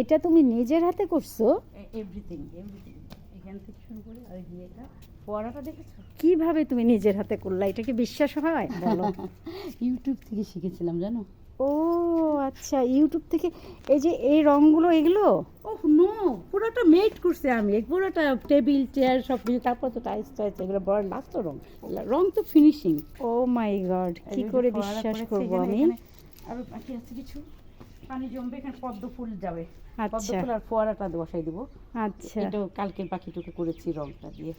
এটা তুমি নিজের হাতে করছ? এভরিথিং এভরিথিং এখান থেকে শুরু করে আর এটা ফোয়ারাটা দেখেছ? কীভাবে তুমি নিজের হাতে করলা? এটা কি বিশ্বাস হয়? বলো। ইউটিউব থেকে শিখেছিলাম জানো? ও আচ্ছা ইউটিউব থেকে এই যে এই রংগুলো এগুলো? ওহ নো পুরোটা মেড করছে আমি। পুরোটা টেবিল চেয়ার সব কিছু তারপর তো টাইলস টাইলস এগুলো বড় লাগতো রং। রং তো ফিনিশিং ও মাই গড কি করে বিশ্বাস করব আমি? আর বাকি আছে কিছু? পানি জমবে এখানে পদ্ম ফুল যাবে। পদ্ম আচ্ছা ফুল আর ফোয়ারাটা বসাই দেবো। আচ্ছা। এটাও কালকের বাকিটুকু করেছি রংটা দিয়ে।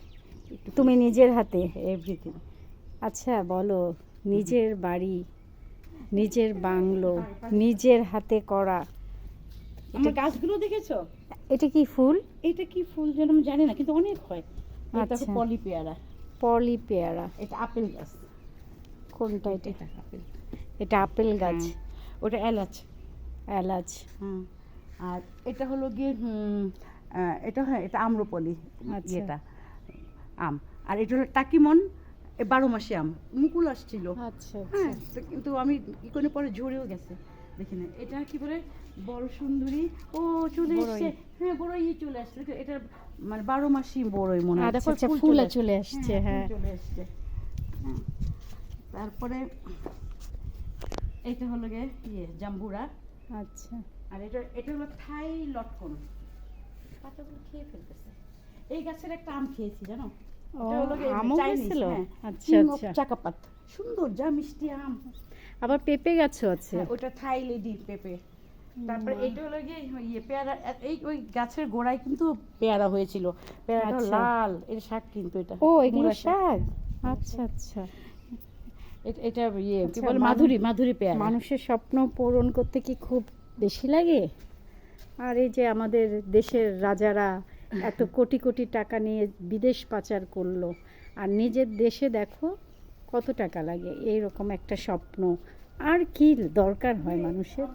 তুমি নিজের হাতে? এভরিথিং আচ্ছা বলো নিজের বাড়ি নিজের বাংলো নিজের হাতে করা। আমার গাছগুলো দেখেছ? এটা কি ফুল? এটা কি ফুল যেন আমি জানি না কিন্তু অনেক হয়। এটা আচ্ছা। পলি পেয়ারা। পলি পেয়ারা। এটা আপেল গাছ। কোনটা এটা? এটা আপেল। এটা আপেল গাছ। ওটা এলাচ। এলাচ। হুম। আর এটা হলো গিয়ে এটা হয় এটা আম্রপলি আচ্ছা। এটা আম। আর এটা হলো টাকিমন বারো মাসে আম। মুকুল আসছিল। আচ্ছা হ্যাঁ কিন্তু আমি কি করে পরে ঝরেও গেছে। দেখি না এটা কি বলে? বড় সুন্দরী। ও চলে এসছে। হ্যাঁ বড়ই চলে আসছে। এটা মানে বারো মাসই বড়ই মনে হয় আচ্ছা দেখো আচ্ছা ফুল চলে আসছে। হ্যাঁ চলে আসছে। হ্যাঁ তারপরে এটা হলো গিয়ে ইয়ে জাম্বুরা। আচ্ছা। আর এটা এটা হলো থাই লটকন। পাতাগুলো খেয়ে ফেলতেছে। এই গাছের একটা আম খেয়েছি জানো? হ্যাঁ। আচ্ছা আচ্ছা। চাকাপাত। সুন্দর যা মিষ্টি আম। আবার পেঁপে গাছও আছে। হ্যাঁ, ওটা থাই লেডি পেঁপে। তারপরে এটা হলো গিয়ে ইয়ে পেয়ারা এই ওই গাছের গোড়ায় কিন্তু পেয়ারা হয়েছিল। পেয়ারাটা আচ্ছা। লাল এর শাক কিন্তু এটা। ও এগুলো শাক? আচ্ছা আচ্ছা। এটা ইয়ে কি আচ্ছা, বলে মাধুরী মাধুরী পেয়ারা। মানুষের স্বপ্ন পূরণ করতে কি খুব বেশি লাগে? আর এই যে আমাদের দেশের রাজারা এত কোটি কোটি টাকা নিয়ে বিদেশ পাচার করল আর নিজের দেশে দেখো কত টাকা লাগে এইরকম একটা স্বপ্ন। আর কি দরকার হয় মানুষের?